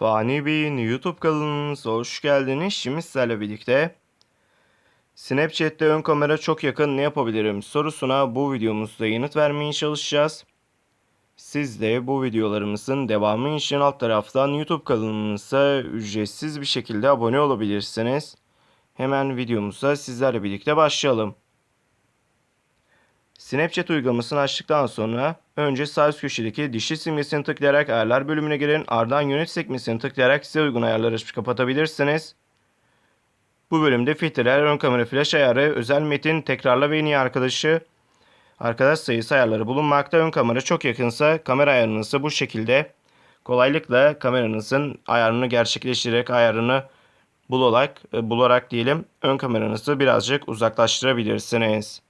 Fani Bey'in YouTube kanalınıza hoş geldiniz. Şimdi sizlerle birlikte Snapchat'te ön kamera çok yakın ne yapabilirim sorusuna bu videomuzda yanıt vermeye çalışacağız. Siz de bu videolarımızın devamı için alt taraftan YouTube kanalımıza ücretsiz bir şekilde abone olabilirsiniz. Hemen videomuza sizlerle birlikte başlayalım. Snapchat uygulamasını açtıktan sonra önce sağ üst köşedeki dişli simgesini tıklayarak ayarlar bölümüne girin. Ardından yönet sekmesini tıklayarak size uygun ayarları açıp kapatabilirsiniz. Bu bölümde filtreler, ön kamera flash ayarı, özel metin, tekrarla ve en iyi arkadaşı, arkadaş sayısı ayarları bulunmakta. Ön kamera çok yakınsa kamera ayarınızı bu şekilde kolaylıkla kameranızın ayarını gerçekleştirerek ayarını bularak, e, bularak diyelim ön kameranızı birazcık uzaklaştırabilirsiniz.